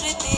करते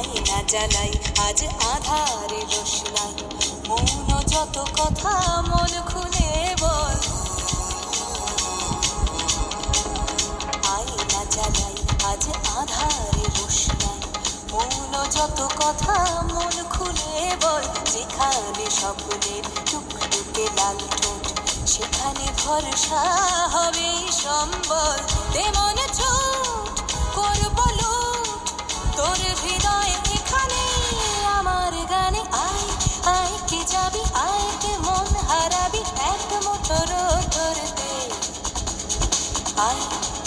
আয়না জ্বালাই আজ আধারে রোশনাই। মৌন যত কথা মন খুলে বল। আয়না জ্বালাই আজ আধারে রোশনাই। মৌন যত কথা মন খুলে বল। যেখানে স্বপ্নের টুকটুকে লাল ঠোঁট, সেখানে ভরসা হবে সম্বল। তেমন চোট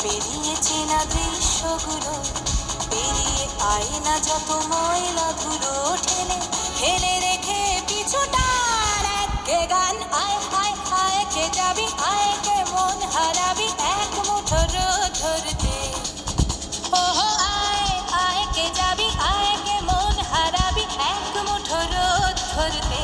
পেরিয়ে চেনা দৃশ্যগুলো, পেরিয়ে আয়না যত ময়লা ধুলো ঠেলে ফেলে রেখে পিছুটার একে গান, আয়, হায় হায়, কে যাবি, আয়, কে মন হারাবি এক মুঠো ধর দে। আয় আয়, কে যাবি, আয়, কে মন হারাবি এক মুঠো ধর দে।